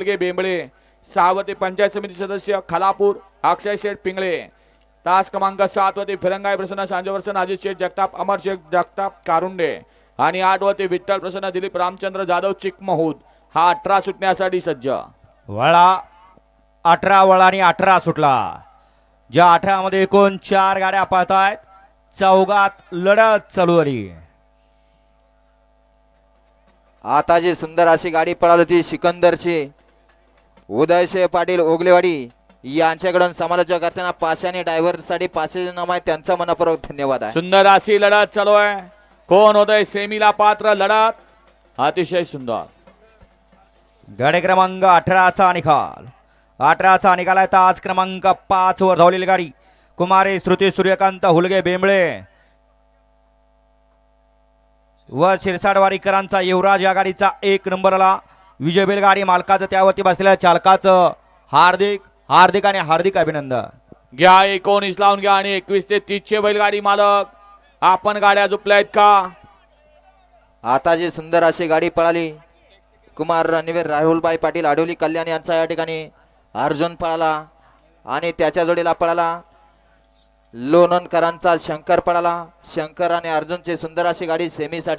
मुलगे बेंबळे. सहावती पंचायत समिती सदस्य खालापूर. अक्षय शेठ पिंगळे. तास क्रमांक सात वरती फिरंगाई प्रसन्न सांजवर्सन अजित शेठ जगताप अमर शेख जगताप कारुंडे. आणि आठ वरती विठ्ठल प्रसन्न दिलीप रामचंद्र जाधव चिकमहूद. हा अठरा सुटण्यासाठी सज्ज. वळा अठरा वळा आणि अठरा सुटला. ज्या अठरामध्ये एकूण चार गाड्या पाहत आहेत चौघात लढत चालू झाली. आता जी सुंदर अशी गाडी पळाली होती सिकंदरची उदयशे पाटील ओगलेवाडी यांच्याकडून समालोचक करताना पाशाने ड्रायव्हरसाठी पाचशे नाम आहे त्यांचा मनपूर्वक धन्यवाद आहे. सुंदर अशी लढत चालू आहे. कोण होतंय सेमीला पात्र लढत? अतिशय सुंदर. गाडी क्रमांक अठराचा निकाल. अठराचा निकाल आहे. तास क्रमांक पाच वर धावलेली गाडी. कुमारी श्रुती सूर्यकांत हुलगे बेंबळे व शिरसाडवाडीकरांचा युवराज या गाडीचा एक नंबर आला विजय बैलगाडी मालकाचं त्यावरती बसलेल्या चालकाचं हार्दिक हार्दिक आणि हार्दिक अभिनंदन. घ्या एकोणीस लावून घ्या आणि एकवीस ते तीसचे बैलगाडी मालक. आपण गाड्या झुपल्या आहेत का? आता जी सुंदर अशी गाडी पळाली कुमार रणवीर राहुलबाई पाटील आडोली कल्याण यांचा या ठिकाणी अर्जुन पळाला आणि त्याच्या जोडीला पळाला. लोणंदकरांचा शंकर पळाला. शंकर आणि अर्जुनची सुंदर अशी गाडी सेमीसाठी